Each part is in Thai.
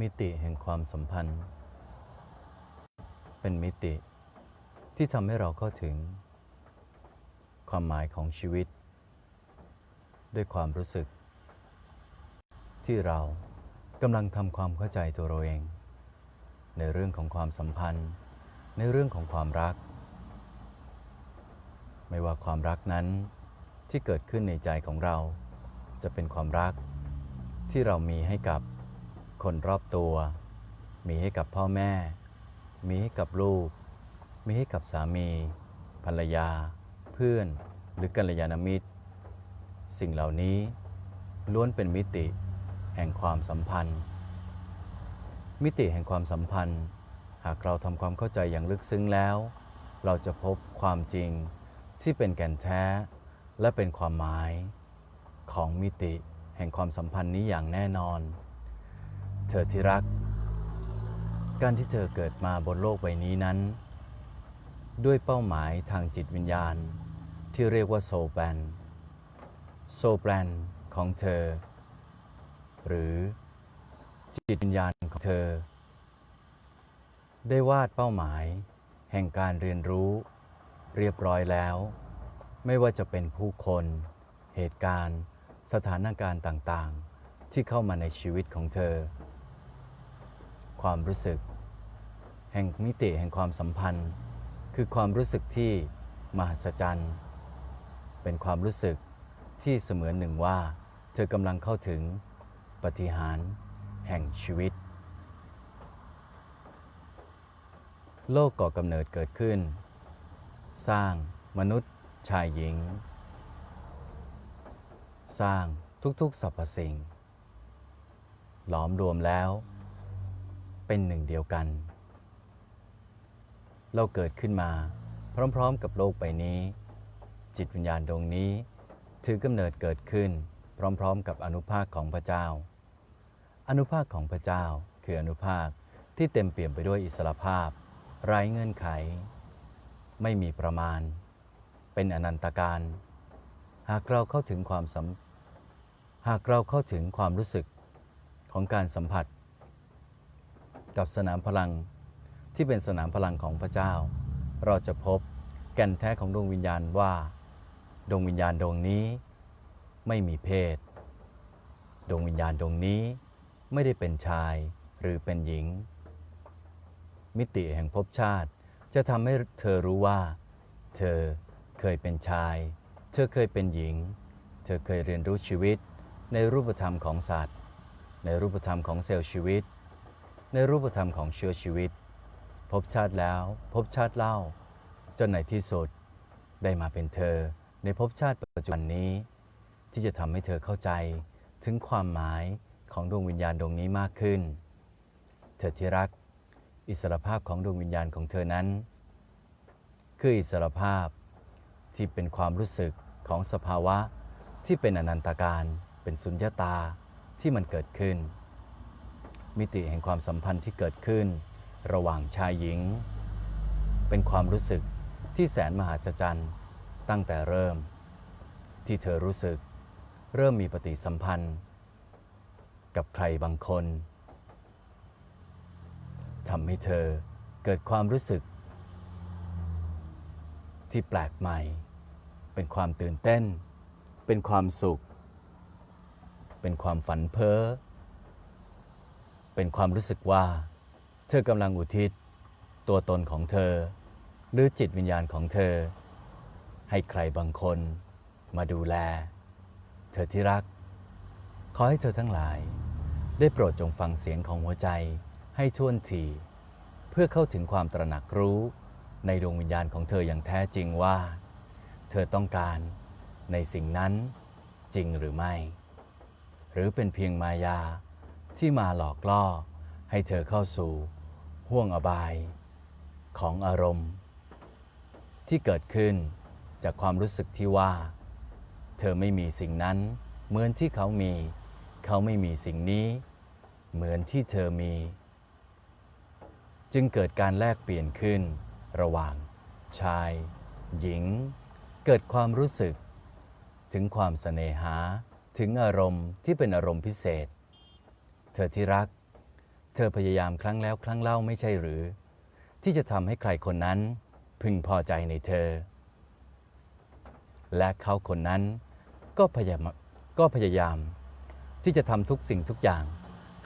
มิติแห่งความสัมพันธ์ เป็นมิติที่ทำให้เราเข้าถึง ความหมายของชีวิต ด้วยความรู้สึก ที่เรากำลังทำความเข้าใจตัวเราเอง ในเรื่องของความสัมพันธ์ ในเรื่องของความรัก ไม่ว่าความรักนั้นที่เกิดขึ้นในใจของเรา จะเป็นความรักที่เรามีให้กับ คนรอบตัว มีให้กับพ่อแม่ มีให้กับลูก มีให้กับสามี ภรรยา เพื่อน หรือกัลยาณมิตร สิ่งเหล่านี้ล้วนเป็นมิติแห่งความสัมพันธ์ มิติแห่งความสัมพันธ์ หากเราทำความเข้าใจอย่างลึกซึ้งแล้ว เราจะพบความจริงที่เป็นแก่นแท้ และเป็นความหมาย ของมิติแห่งความสัมพันธ์นี้อย่างแน่นอน เธอที่รัก การที่เธอเกิดมาบนโลกใบนี้นั้น ด้วยเป้าหมายทางจิตวิญญาณ ที่เรียกว่าโซแปนโซแปนของเธอ หรือจิตวิญญาณของเธอ ได้วาดเป้าหมายแห่งการเรียนรู้ เรียบร้อยแล้ว ไม่ว่าจะเป็นผู้คน เหตุการณ์ สถานการณ์ต่างๆ ที่เข้ามาในชีวิตของเธอ ความรู้สึก แห่งมิติแห่งความสัมพันธ์ คือความรู้สึกที่มหัศจรรย์เป็นความรู้สึกที่เสมือนหนึ่งว่า เธอกำลังเข้าถึงปฏิหารแห่งชีวิต โลกก่อกำเนิดเกิดขึ้น สร้างมนุษย์ชายหญิง สร้างทุกๆสรรพสิ่ง หลอมรวมแล้ว เป็นหนึ่งเดียวกัน เราเกิดขึ้นมาพร้อมๆกับโลกใบนี้ จิตวิญญาณดวงนี้ถือกำเนิดเกิดขึ้นพร้อมๆ กับอนุภาคของพระเจ้า อนุภาคของพระเจ้าคืออนุภาคที่เต็มเปี่ยมไปด้วยอิสรภาพ ไร้เงื่อนไข ไม่มีประมาณ เป็นอนันตการ หากเราเข้าถึงความสัมหากเราเข้าถึงความรู้สึกของการสัมผัส กับสนามพลังที่เป็นสนามพลังของพระเจ้า เราจะพบแก่นแท้ของดวงวิญญาณว่า ดวงวิญญาณดวงนี้ไม่มีเพศ ดวงวิญญาณดวงนี้ไม่ได้เป็นชายหรือเป็นหญิง มิติแห่งภพชาติจะทำให้เธอรู้ว่า เธอเคยเป็นชาย เธอเคยเป็นหญิง เธอเคยเรียนรู้ชีวิตในรูปธรรมของสัตว์ ในรูปธรรมของเซลล์ชีวิต ในรูปธรรมของเชื้อชีวิต พบชาติแล้วพบชาติเล่า จนในที่สุดได้มาเป็นเธอ ในภพชาติปัจจุบันนี้ ที่จะทำให้เธอเข้าใจถึงความหมายของดวงวิญญาณดวงนี้มากขึ้น เธอที่รัก อิสรภาพของดวงวิญญาณของเธอนั้น คืออิสรภาพที่เป็นความรู้สึกของสภาวะที่เป็นอนันตการ เป็นสุญญตาที่มันเกิดขึ้น มิติแห่งความสัมพันธ์ที่เกิดขึ้น ระหว่างชายหญิง เป็นความรู้สึกที่แสนมหัศจรรย์ตั้งแต่เริ่ม ที่เธอรู้สึกเริ่มมีปฏิสัมพันธ์ กับใครบางคนทำให้เธอเกิดความรู้สึก ที่แปลกใหม่ เป็นความตื่นเต้น เป็นความสุข เป็นความฝันเพ้อ เป็นความรู้สึกว่า เธอกำลังอุทิศ ตัวตนของเธอ หรือจิตวิญญาณของเธอ ให้ใครบางคนมาดูแล เธอที่รัก ขอให้เธอทั้งหลาย ได้โปรดจงฟังเสียงของหัวใจให้ท่วนทีเพื่อเข้าถึงความตระหนักรู้ในดวงวิญญาณของเธออย่างแท้จริงว่า เธอต้องการในสิ่งนั้นจริงหรือไม่ หรือเป็นเพียงมายา ที่มาหลอกล่อ ให้เธอเข้าสู่ห่วงอบายของอารมณ์ ที่เกิดขึ้นจากความรู้สึกที่ว่า เธอไม่มีสิ่งนั้น เหมือนที่เขามี เขาไม่มีสิ่งนี้ เหมือนที่เธอมี จึงเกิดการแลกเปลี่ยนขึ้น ระหว่าง ชาย หญิง เกิดความรู้สึก ถึงความเสน่หาถึงอารมณ์ที่เป็นอารมณ์พิเศษ เธอที่รัก เธอพยายามครั้งแล้วครั้งเล่าไม่ใช่หรือ ที่จะทำให้ใครคนนั้นพึงพอใจในเธอ และเขาคนนั้นก็พยายามก็พยายาม ที่จะทำทุกสิ่งทุกอย่าง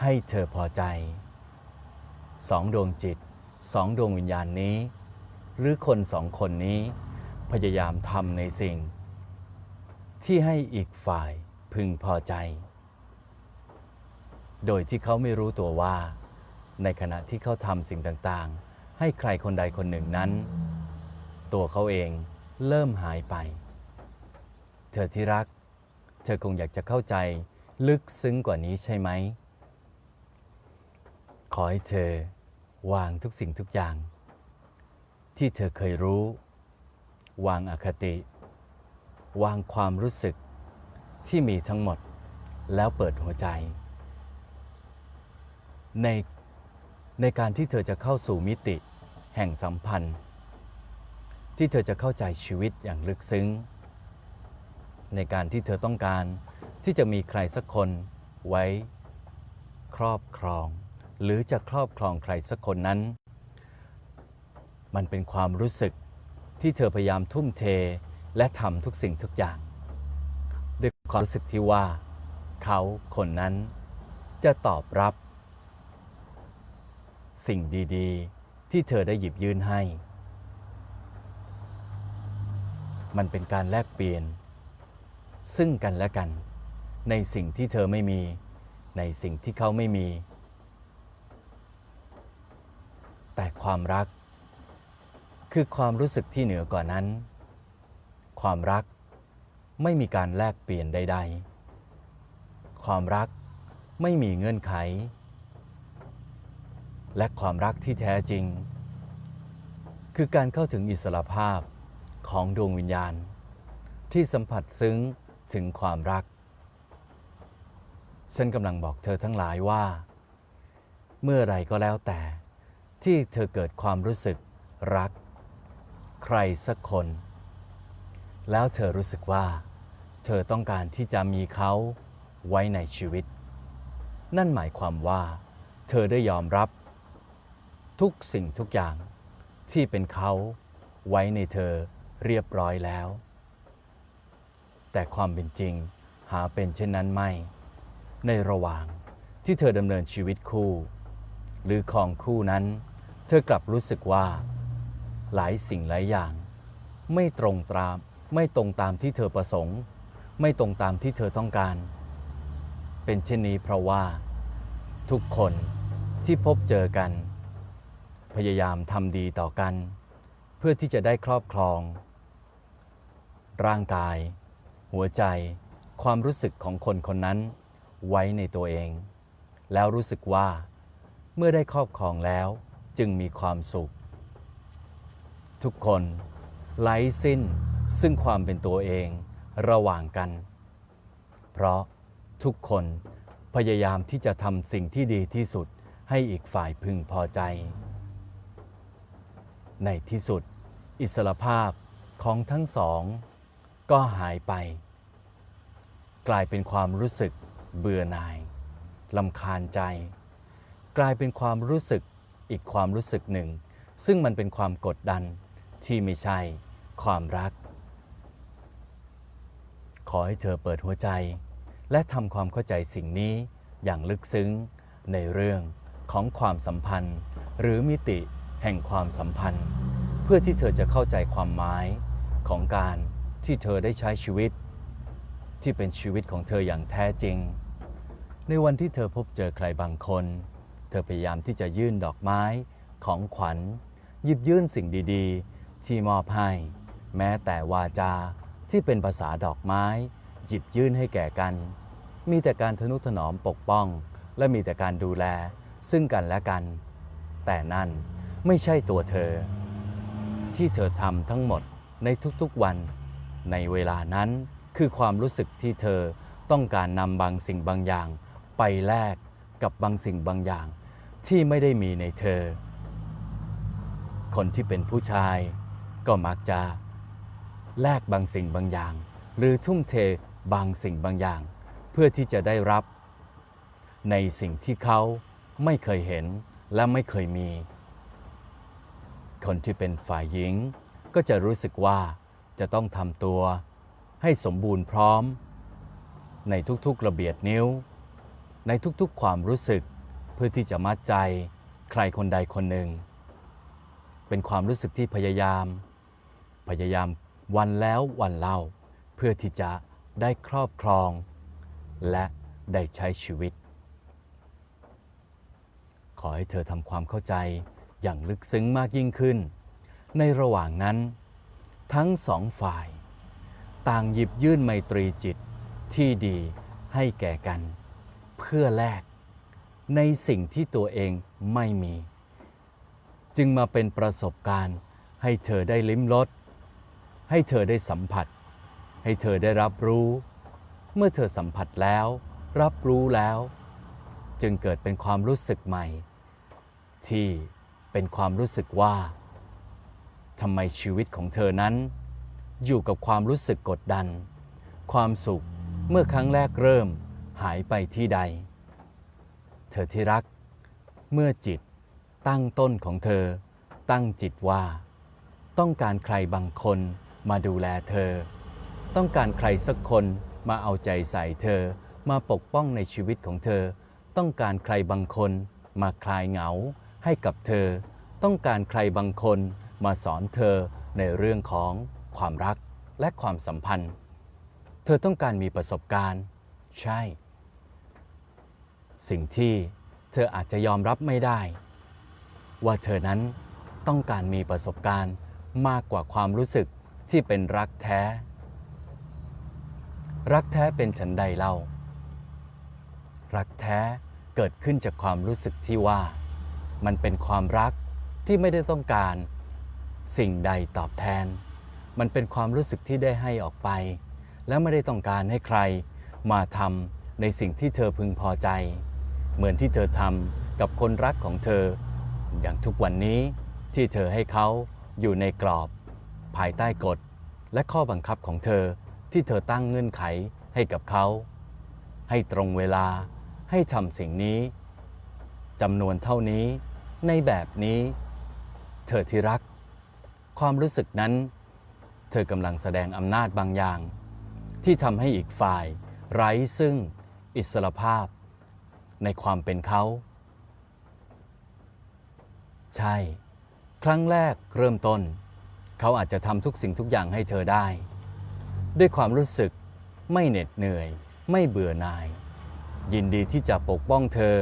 ให้เธอพอใจสองดวงจิตสองดวงวิญญาณนี้ หรือคนสองคนนี้ พยายามทำในสิ่ง ที่ให้อีกฝ่ายพึงพอใจ โดยที่เขาไม่รู้ตัวว่า ในขณะที่เขาทำสิ่งต่างๆ ให้ใครคนใดคนหนึ่งนั้น ตัวเขาเองเริ่มหายไป เธอที่รัก เธอคงอยากจะเข้าใจลึกซึ้งกว่านี้ใช่ไหม ขอให้เธอวางทุกสิ่งทุกอย่าง ที่เธอเคยรู้ วางอคติ วางความรู้สึกที่มีทั้งหมดแล้วเปิดหัวใจ ในในการที่เธอจะเข้าสู่มิติแห่งสัมพันธ์ ที่เธอจะเข้าใจชีวิตอย่างลึกซึ้ง ในการที่เธอต้องการที่จะมีใครสักคนไว้ ครอบครอง หรือจะครอบครองใครสักคนนั้น มันเป็นความรู้สึกที่เธอพยายามทุ่มเทและทำทุกสิ่งทุกอย่าง ด้วยความรู้สึกที่ว่า เขาคนนั้นจะตอบรับ สิ่งดีๆ ที่เธอได้หยิบยื่นให้ มันเป็นการแลกเปลี่ยน ซึ่งกันและกัน ในสิ่งที่เธอไม่มี ในสิ่งที่เขาไม่มี แต่ความรัก คือความรู้สึกที่เหนือกว่านั้น ความรักไม่มีการแลกเปลี่ยนใด ๆ ความรักไม่มีเงื่อนไข และความรักที่แท้จริง คือการเข้าถึงอิสรภาพของดวงวิญญาณ ที่สัมผัสซึ้งถึงความรัก ฉันกำลังบอกเธอทั้งหลายว่า เมื่อไรก็แล้วแต่ ที่เธอเกิดความรู้สึกรัก ใครสักคน แล้วเธอรู้สึกว่า เธอต้องการที่จะมีเขาไว้ในชีวิต นั่นหมายความว่า เธอได้ยอมรับ ทุกสิ่งทุกอย่างที่เป็นเขาไว้ในเธอเรียบร้อยแล้ว แต่ความเป็นจริงหาเป็นเช่นนั้นไม่ ในระหว่างที่เธอดำเนินชีวิตคู่ หรือของคู่นั้น เธอกลับรู้สึกว่า หลายสิ่งหลายอย่าง ไม่ตรงตามไม่ตรงตามที่เธอประสงค์ ไม่ตรงตามที่เธอต้องการ เป็นเช่นนี้เพราะว่า ทุกคนที่พบเจอกัน พยายามทำดีต่อกัน เพื่อที่จะได้ครอบครอง ร่างกาย หัวใจ ความรู้สึกของคนคนนั้น ไว้ในตัวเอง แล้วรู้สึกว่า เมื่อได้ครอบครองแล้วจึงมีความสุข ทุกคนไร้สิ้นซึ่งความเป็นตัวเองระหว่างกัน เพราะทุกคนพยายามที่จะทำสิ่งที่ดีที่สุดให้อีกฝ่ายพึงพอใจ ในที่สุด อิสรภาพของทั้งสอง ก็หายไป กลายเป็นความรู้สึกเบื่อหน่ายลำคาญใจ กลายเป็นความรู้สึกอีกความรู้สึกหนึ่ง ซึ่งมันเป็นความกดดันที่ไม่ใช่ความรัก ขอให้เธอเปิดหัวใจ และทำความเข้าใจสิ่งนี้อย่างลึกซึ้งในเรื่องของความสัมพันธ์ หรือมิติ แห่งความสัมพันธ์ เพื่อที่เธอจะเข้าใจความหมายของการที่เธอได้ใช้ชีวิต ที่เป็นชีวิตของเธออย่างแท้จริง ในวันที่เธอพบเจอใครบางคน เธอพยายามที่จะยื่นดอกไม้ของขวัญหยิบยื่นสิ่งดีๆ ที่มอบให้ แม้แต่วาจาที่เป็นภาษาดอกไม้ หยิบยื่นให้แก่กัน มีแต่การทนุถนอมปกป้อง และมีแต่การดูแลซึ่งกันและกัน แต่นั่น ไม่ใช่ตัวเธอ ที่เธอทำทั้งหมดในทุกๆวัน ในเวลานั้นคือความรู้สึกที่เธอต้องการนำบางสิ่งบางอย่าง ไปแลกกับบางสิ่งบางอย่าง ที่ไม่ได้มีในเธอ คนที่เป็นผู้ชายก็มักจะแลกบางสิ่งบางอย่าง หรือทุ่มเทบางสิ่งบางอย่าง เพื่อที่จะได้รับ ในสิ่งที่เขาไม่เคยเห็นและไม่เคยมี คนที่เป็นฝ่ายหญิง ก็จะรู้สึกว่าจะต้องทำตัวให้สมบูรณ์พร้อม ในทุกๆระเบียดนิ้ว ในทุกๆความรู้สึกเพื่อที่จะมัดใจใครคนใดคนหนึ่ง เป็นความรู้สึกที่พยายาม พยายามวันแล้ววันเล่า เพื่อที่จะได้ครอบครอง และได้ใช้ชีวิต ขอให้เธอทำความเข้าใจ อย่างลึกซึ้งมากยิ่งขึ้น ในระหว่างนั้น ทั้งสองฝ่าย ต่างหยิบยื่นไมตรีจิตที่ดีให้แก่กัน เพื่อแลกในสิ่งที่ตัวเองไม่มี จึงมาเป็นประสบการณ์ให้เธอได้ลิ้มรสให้เธอได้สัมผัส ให้เธอได้รับรู้ เมื่อเธอสัมผัสแล้ว รับรู้แล้ว จึงเกิดเป็นความรู้สึกใหม่ ที่ เป็นความรู้สึกว่าทำไมชีวิตของเธอนั้น อยู่กับความรู้สึกกดดัน ความสุขเมื่อครั้งแรกเริ่มหายไปที่ใด เธอที่รัก เมื่อจิตตั้งต้นของเธอ ตั้งจิตว่า ต้องการใครบางคนมาดูแลเธอ ต้องการใครสักคนมาเอาใจใส่เธอมาปกป้องในชีวิตของเธอ ต้องการใครบางคนมาคลายเหงา ให้กับเธอ ต้องการใครบางคนมาสอนเธอในเรื่องของความรักและความสัมพันธ์ เธอต้องการมีประสบการณ์ ใช่ สิ่งที่เธออาจจะยอมรับไม่ได้ ว่าเธอนั้นต้องการมีประสบการณ์มากกว่าความรู้สึกที่เป็นรักแท้ รักแท้เป็นฉันใดเล่า รักแท้เกิดขึ้นจากความรู้สึกที่ว่า มันเป็นความรักที่ไม่ได้ต้องการสิ่งใดตอบแทน มันเป็นความรู้สึกที่ได้ให้ออกไป และไม่ได้ต้องการให้ใครมาทำในสิ่งที่เธอพึงพอใจ เหมือนที่เธอทำกับคนรักของเธอ อย่างทุกวันนี้ที่เธอให้เขาอยู่ในกรอบ ภายใต้กฎ และข้อบังคับของเธอที่เธอตั้งเงื่อนไขให้กับเขา ให้ตรงเวลาให้ทำสิ่งนี้จำนวนเท่านี้ ในแบบนี้ เธอที่รัก ความรู้สึกนั้น เธอกำลังแสดงอำนาจบางอย่าง ที่ทำให้อีกฝ่าย ไร้ซึ่งอิสรภาพ ในความเป็นเขา ใช่ ครั้งแรกเริ่มต้น เขาอาจจะทำทุกสิ่งทุกอย่างให้เธอได้ ด้วยความรู้สึกไม่เหน็ดเหนื่อย ไม่เบื่อหน่าย ยินดีที่จะปกป้องเธอ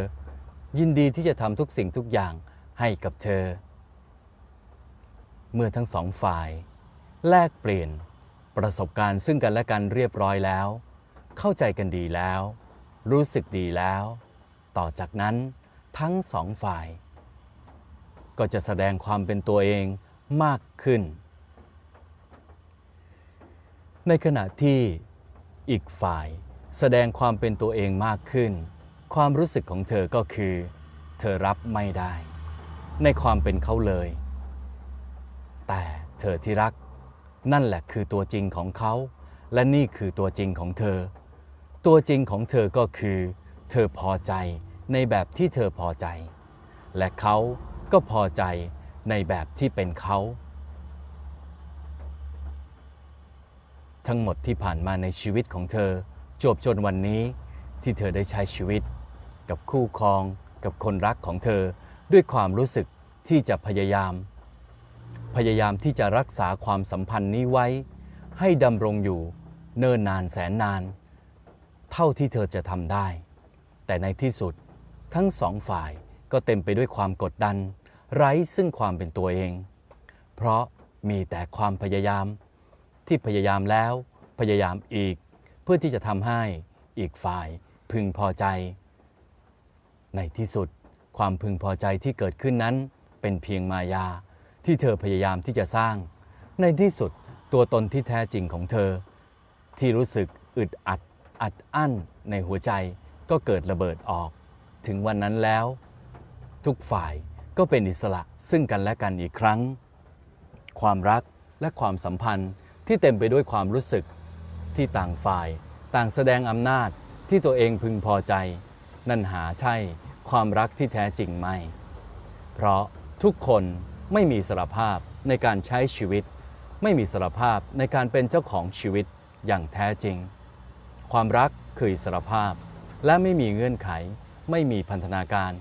ยินดีที่จะทำทุกสิ่งทุกอย่างให้กับเธอ เมื่อทั้งสองฝ่าย แลกเปลี่ยนประสบการณ์ซึ่งกันและกันเรียบร้อยแล้ว เข้าใจกันดีแล้ว รู้สึกดีแล้ว ต่อจากนั้นทั้งสองฝ่าย ก็จะแสดงความเป็นตัวเองมากขึ้น ในขณะที่อีกฝ่ายแสดงความเป็นตัวเองมากขึ้น ความรู้สึกของเธอก็คือ เธอรับไม่ได้ ในความเป็นเขาเลย แต่เธอที่รัก นั่นแหละคือตัวจริงของเขา และนี่คือตัวจริงของเธอ ตัวจริงของเธอก็คือ เธอพอใจในแบบที่เธอพอใจ และเขาก็พอใจในแบบที่เป็นเขา ทั้งหมดที่ผ่านมาในชีวิตของเธอจบจนวันนี้ที่เธอได้ใช้ชีวิต กับคู่ครองกับคนรักของเธอ ด้วยความรู้สึกที่จะพยายาม พยายามที่จะรักษาความสัมพันธ์นี้ไว้ ให้ดำรงอยู่เนิ่นนานแสนนาน เท่าที่เธอจะทำได้ แต่ในที่สุดทั้งสองฝ่ายก็เต็มไปด้วยความกดดัน ไร้ซึ่งความเป็นตัวเอง เพราะมีแต่ความพยายาม ที่พยายามแล้วพยายามอีก เพื่อที่จะทำให้อีกฝ่ายพึงพอใจ ในที่สุด ความพึงพอใจที่เกิดขึ้นนั้น เป็นเพียงมายาที่เธอพยายามที่จะสร้าง ในที่สุดตัวตนที่แท้จริงของเธอ ที่รู้สึกอึดอัดอัดอั้นในหัวใจก็เกิดระเบิดออก ถึงวันนั้นแล้ว ทุกฝ่ายก็เป็นอิสระซึ่งกันและกันอีกครั้ง ความรักและความสัมพันธ์ที่เต็มไปด้วยความรู้สึกที่ต่างฝ่าย ต่างแสดงอำนาจที่ตัวเองพึงพอใจ นั่นหาใช่ความรักที่แท้จริงไม่ เพราะทุกคนไม่มีสารภาพในการใช้ชีวิต ไม่มีสารภาพในการเป็นเจ้าของชีวิตอย่างแท้จริง ความรักคืออิสรภาพ และไม่มีเงื่อนไข ไม่มีพันธนาการ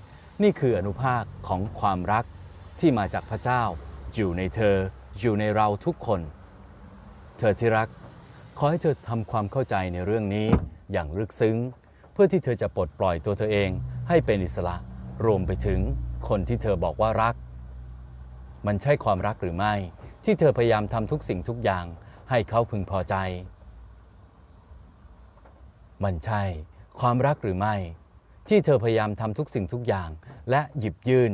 นี่คืออนุภาคของความรักที่มาจากพระเจ้า อยู่ในเธออยู่ในเราทุกคน เธอที่รัก ขอให้เธอทำความเข้าใจในเรื่องนี้อย่างลึกซึ้ง พื่อที่เธอจะปลดปล่อยตัวเธอเองให้เป็นอิสระรวมไปถึงคนที่เธอบอกว่ารัก มันใช่ความรักหรือไม่ ที่เธอพยายามทำทุกสิ่งทุกอย่างให้เขาพึงพอใจ มันใช่ความรักหรือไม่ ที่เธอพยายามทำทุกสิ่งทุกอย่างและหยิบยื่น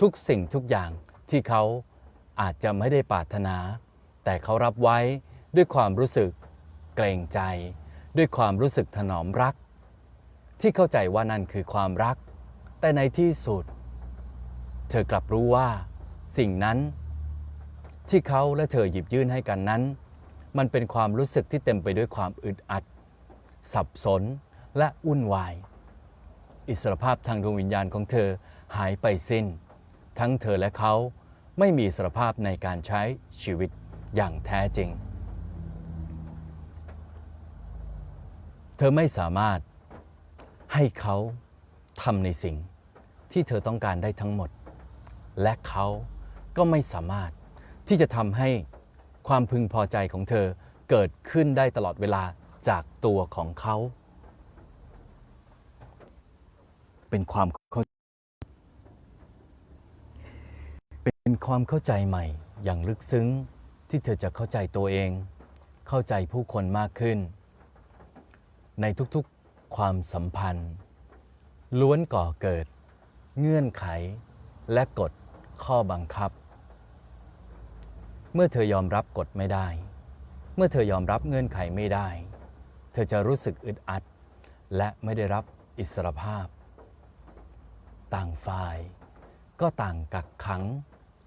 ทุกสิ่งทุกอย่างที่เขาอาจจะไม่ได้ปรารถนา แต่เขารับไว้ด้วยความรู้สึกเกรงใจ ด้วยความรู้สึกถนอมรัก ที่เข้าใจว่านั่นคือความรัก แต่ในที่สุด เธอกลับรู้ว่า สิ่งนั้น ที่เขาและเธอหยิบยื่นให้กันนั้น มันเป็นความรู้สึกที่เต็มไปด้วยความอึดอัด สับสนและวุ่นวาย อิสรภาพทางดวงวิญญาณของเธอหายไปสิ้น ทั้งเธอและเขาไม่มีอิสรภาพในการใช้ชีวิตอย่างแท้จริง เธอไม่สามารถ ให้เขาทำในสิ่งที่เธอต้องการได้ทั้งหมด และเขาก็ไม่สามารถที่จะทำให้ความพึงพอใจของเธอเกิดขึ้นได้ตลอดเวลาจากตัวของเขา เป็นความเข้าเป็นความเข้าใจใหม่อย่างลึกซึ้งที่เธอจะเข้าใจตัวเอง เข้าใจผู้คนมากขึ้น ในทุกๆ ความสัมพันธ์ ล้วนก่อเกิด เงื่อนไข และกฎข้อบังคับ เมื่อเธอยอมรับกฎไม่ได้ เมื่อเธอยอมรับเงื่อนไขไม่ได้ เธอจะรู้สึกอึดอัด และไม่ได้รับอิสรภาพ ต่างฝ่าย ก็ต่างกักขัง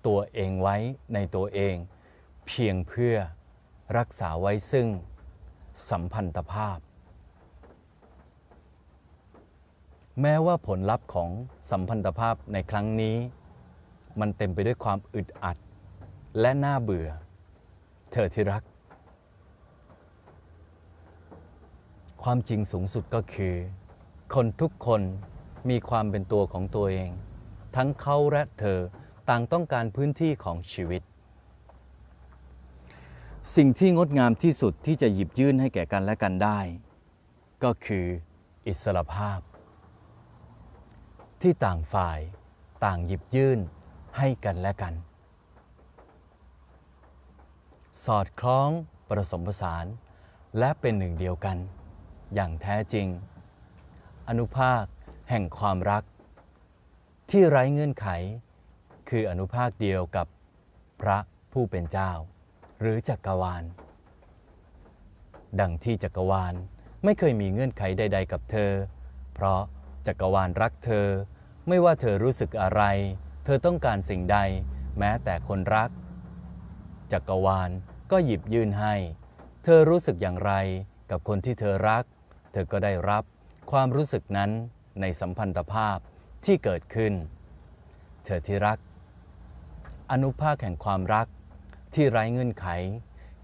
ตัวเองไว้ในตัวเอง เพียงเพื่อรักษาไว้ซึ่งสัมพันธภาพ แม้ว่าผลลัพธ์ของสัมพันธภาพในครั้งนี้ มันเต็มไปด้วยความอึดอัด และน่าเบื่อ เธอที่รัก ความจริงสูงสุดก็คือ คนทุกคนมีความเป็นตัวของตัวเอง ทั้งเขาและเธอต่างต้องการพื้นที่ของชีวิต สิ่งที่งดงามที่สุดที่จะหยิบยื่นให้แก่กันและกันได้ ก็คืออิสรภาพ ที่ต่างฝ่ายต่างหยิบยื่นให้กันและกัน สอดคล้องประสมผสานและเป็นหนึ่งเดียวกัน อย่างแท้จริง อนุภาคแห่งความรัก ที่ไร้เงื่อนไข คืออนุภาคเดียวกับพระผู้เป็นเจ้า หรือจักรวาล ดังที่จักรวาลไม่เคยมีเงื่อนไขใด ๆ กับเธอ เพราะจักรวาลรักเธอ ไม่ว่าเธอรู้สึกอะไร เธอต้องการสิ่งใด แม้แต่คนรัก จักรวาลก็หยิบยื่นให้ เธอรู้สึกอย่างไรกับคนที่เธอรัก เธอก็ได้รับความรู้สึกนั้นในสัมพันธภาพที่เกิดขึ้น เธอที่รัก อนุภาคแห่งความรักที่ไร้เงื่อนไข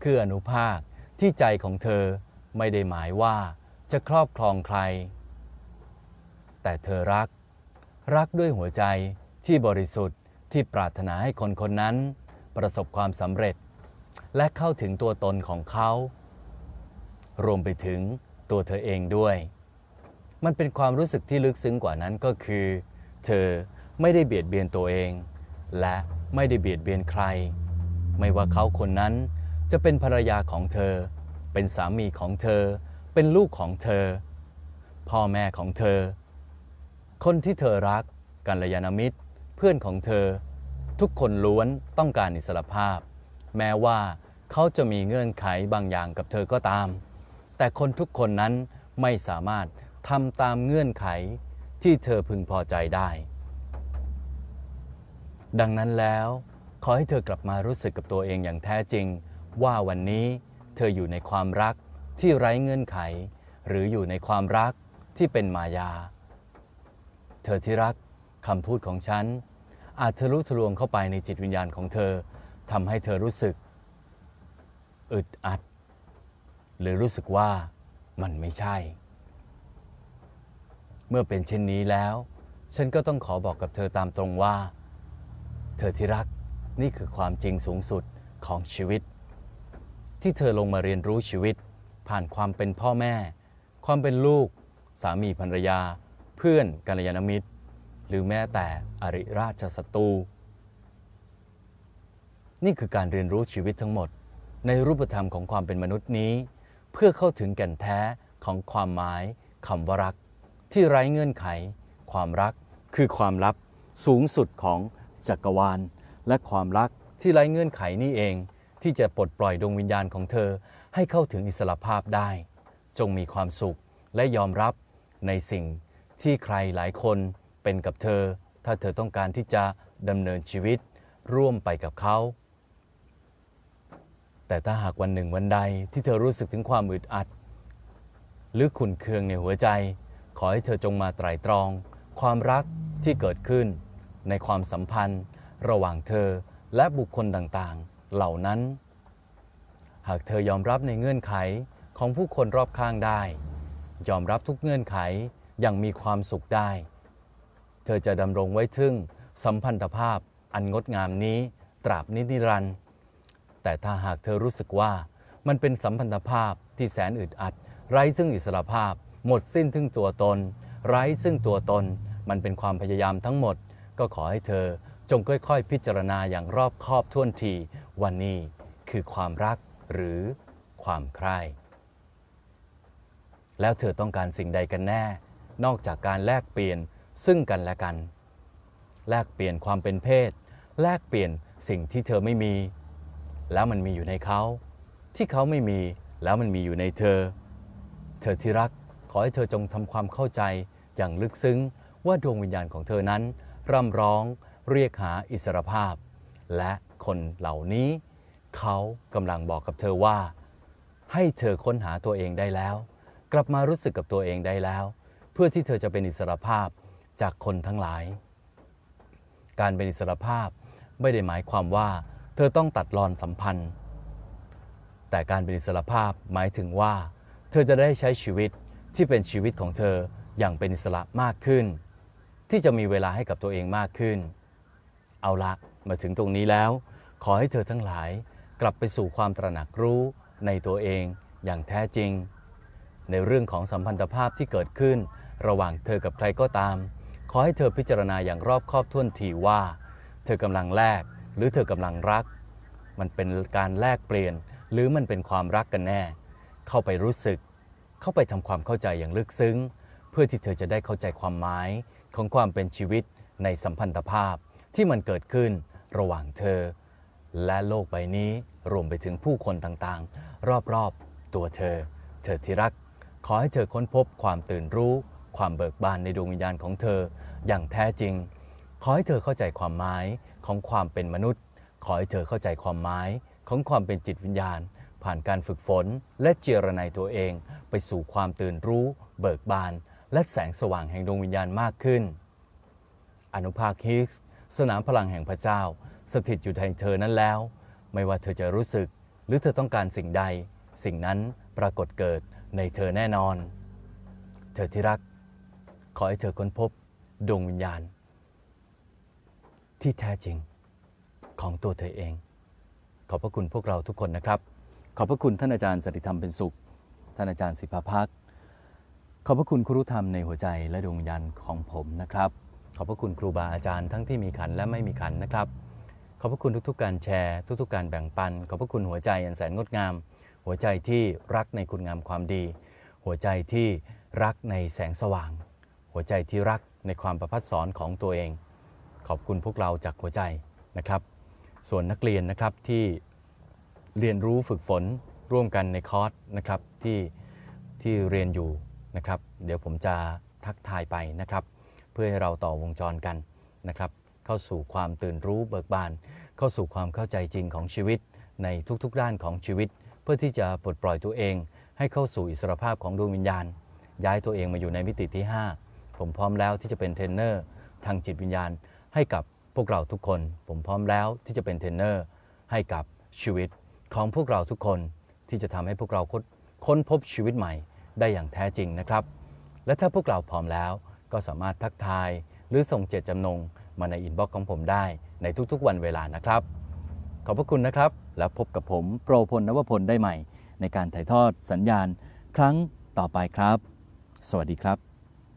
คืออนุภาคที่ใจของเธอไม่ได้หมายว่าจะครอบครองใคร แต่เธอรัก รักด้วยหัวใจที่บริสุทธิ์ที่ปรารถนาให้คนคนนั้น ประสบความสำเร็จ และเข้าถึงตัวตนของเขา รวมไปถึงตัวเธอเองด้วย มันเป็นความรู้สึกที่ลึกซึ้งกว่านั้นก็คือ เธอไม่ได้เบียดเบียนตัวเอง และไม่ได้เบียดเบียนใคร ไม่ว่าเขาคนนั้นจะเป็นภรรยาของเธอ เป็นสามีของเธอ เป็นลูกของเธอ พ่อแม่ของเธอ คนที่เธอรักกัลยาณมิตร เพื่อนของเธอ ทุกคนล้วนต้องการอิสรภาพ แม้ว่าเขาจะมีเงื่อนไขบางอย่างกับเธอก็ตาม แต่คนทุกคนนั้นไม่สามารถทำตามเงื่อนไขที่เธอพึงพอใจได้ ดังนั้นแล้ว ขอให้เธอกลับมารู้สึกกับตัวเองอย่างแท้จริง ว่าวันนี้เธออยู่ในความรักที่ไร้เงื่อนไข หรืออยู่ในความรักที่เป็นมายา เธอที่รักคำพูดของฉัน อาจทะลุทะลวงเข้าไปในจิตวิญญาณของเธอทำให้เธอรู้สึก อึดอัด หรือรู้สึกว่ามันไม่ใช่ เมื่อเป็นเช่นนี้แล้ว ฉันก็ต้องขอบอกกับเธอตามตรงว่า เธอที่รักนี่คือความจริงสูงสุดของชีวิต ที่เธอลงมาเรียนรู้ชีวิต ผ่านความเป็นพ่อแม่ ความเป็นลูก สามีภรรยา เพื่อนกัลยาณมิตร หรือแม้แต่อริราชศัตรูนี่คือการเรียนรู้ชีวิตทั้งหมด ในรูปธรรมของความเป็นมนุษย์นี้ เพื่อเข้าถึงแก่นแท้ของความหมายคำว่ารัก ที่ไร้เงื่อนไข ความรักคือความลับสูงสุดของจักรวาล และความรักที่ไร้เงื่อนไขนี่เอง ที่จะปลดปล่อยดวงวิญญาณของเธอ ให้เข้าถึงอิสรภาพได้ จงมีความสุขและยอมรับในสิ่ง ที่ใครหลายคนเป็นกับเธอ ถ้าเธอต้องการที่จะดำเนินชีวิตร่วมไปกับเขา แต่ถ้าหากวันหนึ่งวันใดที่เธอรู้สึกถึงความอึดอัด หรือขุ่นเคืองในหัวใจ ขอให้เธอจงมาไตร่ตรอง ความรักที่เกิดขึ้น ในความสัมพันธ์ ระหว่างเธอและบุคคลต่างๆ เหล่านั้น หากเธอยอมรับในเงื่อนไขของผู้คนรอบข้างได้ ยอมรับทุกเงื่อนไข อย่างมีความสุขได้ เธอจะดำรงไว้ทึ่งสัมพันธภาพอันงดงามนี้ตราบนินิรันดร์แต่ถ้าหากเธอรู้สึกว่ามันเป็นสัมพันธภาพที่แสนอึดอัด ไร้ซึ่งอิสรภาพ หมดสิ้นทึ่งตัวตน ไร้ซึ่งตัวตน มันเป็นความพยายามทั้งหมด ก็ขอให้เธอจงค่อยๆ พิจารณาอย่างรอบคอบท่วนทีวันนี้คือความรักหรือความใคร่แล้วเธอต้องการสิ่งใดกันแน่ นอกจากการแลกเปลี่ยนซึ่งกันและกัน แลกเปลี่ยนความเป็นเพศ แลกเปลี่ยนสิ่งที่เธอไม่มี แล้วมันมีอยู่ในเขา ที่เขาไม่มีแล้วมันมีอยู่ในเธอ เธอที่รักขอให้เธอจงทำความเข้าใจอย่างลึกซึ้งว่าดวงวิญญาณของเธอนั้น ร่ำร้องเรียกหาอิสรภาพ และคนเหล่านี้ เขากำลังบอกกับเธอว่า ให้เธอค้นหาตัวเองได้แล้ว กลับมารู้สึกกับตัวเองได้แล้ว เพื่อที่เธอจะเป็นอิสรภาพจากคนทั้งหลาย การเป็นอิสรภาพไม่ได้หมายความว่า เธอต้องตัดรอนสัมพันธ์ แต่การเป็นอิสรภาพหมายถึงว่า เธอจะได้ใช้ชีวิตที่เป็นชีวิตของเธออย่างเป็นอิสระมากขึ้น ที่จะมีเวลาให้กับตัวเองมากขึ้น เอาละมาถึงตรงนี้แล้ว ขอให้เธอทั้งหลายกลับไปสู่ความตระหนักรู้ในตัวเองอย่างแท้จริง ในเรื่องของสัมพันธภาพที่เกิดขึ้น ระหว่างเธอกับใครก็ตาม ขอให้เธอพิจารณาอย่างรอบคอบถ้วนทีว่า เธอกำลังแลกหรือเธอกำลังรัก มันเป็นการแลกเปลี่ยน หรือมันเป็นความรักกันแน่ เข้าไปรู้สึก เข้าไปทำความเข้าใจอย่างลึกซึ้ง เพื่อที่เธอจะได้เข้าใจความหมายของความเป็นชีวิตในสัมพันธภาพที่มันเกิดขึ้นระหว่างเธอ และโลกใบนี้รวมไปถึงผู้คนต่างๆ รอบๆ ตัวเธอ เธอที่รัก ขอให้เธอค้นพบความตื่นรู้ ความเบิกบานในดวงวิญญาณของเธออย่างแท้จริง ขอให้เธอเข้าใจความหมายของความเป็นมนุษย์ ขอให้เธอเข้าใจความหมายของความเป็นจิตวิญญาณ ผ่านการฝึกฝนและเจรนายตัวเอง ไปสู่ความตื่นรู้ เบิกบาน และแสงสว่างแห่งดวงวิญญาณมากขึ้น อนุภาคฮิกส์สนามพลังแห่งพระเจ้า สถิตอยู่ในเธอนั้นแล้ว ไม่ว่าเธอจะรู้สึก หรือเธอต้องการสิ่งใด สิ่งนั้นปรากฏเกิดในเธอแน่นอน เธอที่รัก ขอให้เธอค้นพบดวงวิญญาณ ที่แท้จริงของตัวเธอเอง ขอบพระคุณพวกเราทุกคนนะครับ ขอบพระคุณท่านอาจารย์สติธรรมเป็นสุข ท่านอาจารย์สิภาพักขอบพระคุณครูธรรมในหัวใจและดวงวิญญาณของผมนะครับ ขอบพระคุณครูบาอาจารย์ทั้งที่มีขันและไม่มีขันนะครับ ขอบพระคุณทุกๆ การแชร์ ทุกๆ การแบ่งปัน ขอบพระคุณหัวใจอันแสนงดงาม หัวใจที่รักในคุณงามความดี หัวใจที่รักในแสงสว่าง หัวใจที่รักในความประพัดสอนของตัวเอง ขอบคุณพวกเราจากหัวใจนะครับ ส่วนนักเรียนนะครับที่เรียนรู้ฝึกฝนร่วมกันในคอร์สนะครับที่ที่เรียนอยู่นะครับ เดี๋ยวผมจะทักทายไปนะครับ เพื่อให้เราต่อวงจรกันนะครับ เข้าสู่ความตื่นรู้เบิกบาน เข้าสู่ความเข้าใจจริงของชีวิตในทุกๆด้านของชีวิต เพื่อที่จะปลดปล่อยตัวเอง ให้เข้าสู่อิสรภาพของดวงวิญญาณ ย้ายตัวเองมาอยู่ในมิติที่ 5 ผมพร้อมแล้วที่จะเป็นเทรนเนอร์ทางจิตวิญญาณ ให้กับพวกเราทุกคน ผมพร้อมแล้วที่จะเป็นเทรนเนอร์ให้กับชีวิตของพวกเราทุกคนที่จะทำให้พวกเราค้นค้นพบชีวิตใหม่ได้อย่างแท้จริงนะครับ และถ้าพวกเราพร้อมแล้วก็สามารถทักทายหรือส่งเจตจำนงมาในอินบ็อกซ์ของผมได้ในทุกๆวันเวลานะครับ ขอบพระคุณนะครับ แล้วพบกับผมโปรพลนวพลได้ใหม่ ในการถ่ายทอดสัญญาณครั้งต่อไปครับ สวัสดีครับ